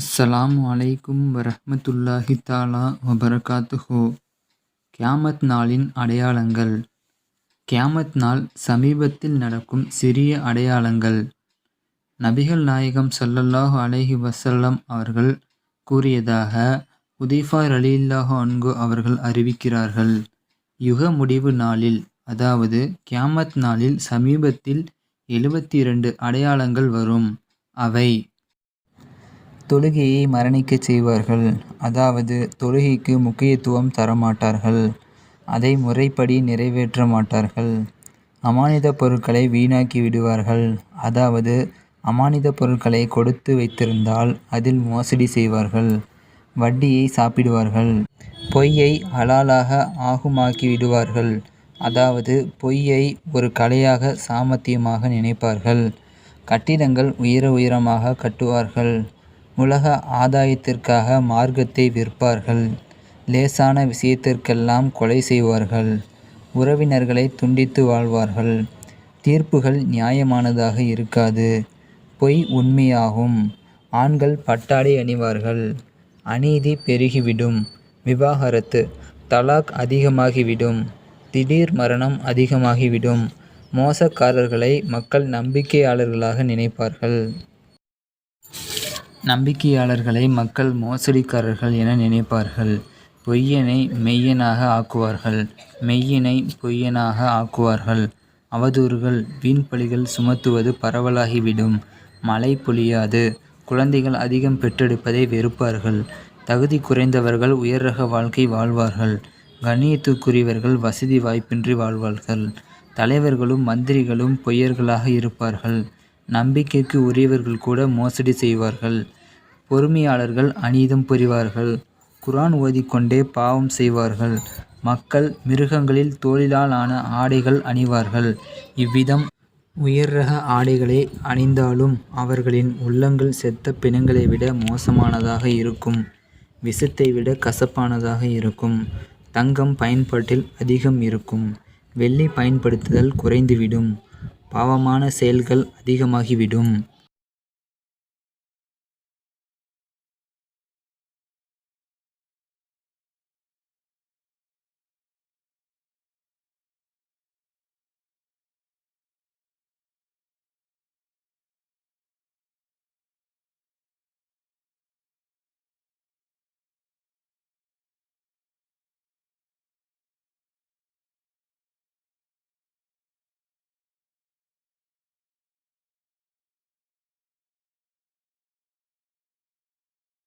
அஸ்ஸலாமு அலைக்கும் வரஹ்மத்துல்லாஹி தாலா வபரகாத்துஹு. கியாமத் நாளின் அடையாளங்கள். கியாமத் நாள் சமீபத்தில் நடக்கும் சிறிய அடையாளங்கள். நபிகள் நாயகம் சல்லல்லாஹு அலைஹி வசல்லம் அவர்கள் கூறியதாக உதைஃபா அலில்லாஹு அன்கு அவர்கள் அறிவிக்கிறார்கள். யுக முடிவு நாளில் அதாவது கியாமத் நாளில் சமீபத்தில் எழுபத்தி இரண்டு அடையாளங்கள் வரும். அவை தொழுகையை மரணிக்கச் செய்வார்கள். அதாவது தொழுகைக்கு முக்கியத்துவம் தரமாட்டார்கள். அதை முறைப்படி நிறைவேற்ற மாட்டார்கள். அமானித பொருட்களை வீணாக்கி விடுவார்கள். அதாவது அமானித பொருட்களை கொடுத்து வைத்திருந்தால் அதில் மோசடி செய்வார்கள். வட்டியை சாப்பிடுவார்கள். பொய்யை ஹலாலாக ஆகுமாக்கி விடுவார்கள். அதாவது பொய்யை ஒரு கலையாக சாமர்த்தியமாக நினைப்பார்கள். கட்டிடங்கள் உயர உயரமாக கட்டுவார்கள். உலக ஆதாயத்திற்காக மார்க்கத்தை விற்பார்கள். லேசான விஷயத்திற்கெல்லாம் கொலை செய்வார்கள். உறவினர்களை துண்டித்து வாழ்வார்கள். தீர்ப்புகள் நியாயமானதாக இருக்காது. பொய் உண்மையாகும். ஆண்கள் பட்டாடை அணிவார்கள். அநீதி பெருகிவிடும். விவாகரத்து. தலாக் அதிகமாகிவிடும். திடீர் மரணம் அதிகமாகிவிடும். மோசக்காரர்களை மக்கள் நம்பிக்கையாளர்களாக நினைப்பார்கள். நம்பிக்கையாளர்களை மக்கள் மோசடிக்காரர்கள் என நினைப்பார்கள். பொய்யனை மெய்யனாக ஆக்குவார்கள். மெய்யனை பொய்யனாக ஆக்குவார்கள். அவதூறுகள் வீண்பழிகள் சுமத்துவது பரவலாகிவிடும். மழை பொழியாது. குழந்தைகள் அதிகம் பெற்றெடுப்பதை வெறுப்பார்கள். தகுதி குறைந்தவர்கள் உயர் ரக வாழ்க்கை வாழ்வார்கள். கண்ணியத்துக்குரியவர்கள் வசதி வாய்ப்பின்றி வாழ்வார்கள். தலைவர்களும் மந்திரிகளும் பொய்யர்களாக இருப்பார்கள். நம்பிக்கைக்கு உரியவர்கள் கூட மோசடி செய்வார்கள். பொறுமையாளர்கள் அநீதம் புரிவார்கள். குரான் ஓதிக்கொண்டே பாவம் செய்வார்கள். மக்கள் மிருகங்களில் தோளிலால் ஆன ஆடைகள் அணிவார்கள். இவ்விதம் உயர் ரக ஆடைகளை அணிந்தாலும் அவர்களின் உள்ளங்கள் செத்த பிணங்களை விட மோசமானதாக இருக்கும். விஷத்தை விட கசப்பானதாக இருக்கும். தங்கம் பயன்பாட்டில் அதிகம் இருக்கும். வெள்ளி பயன்படுத்துதல் குறைந்துவிடும். பாவமான செயல்கள் அதிகமாகிவிடும்.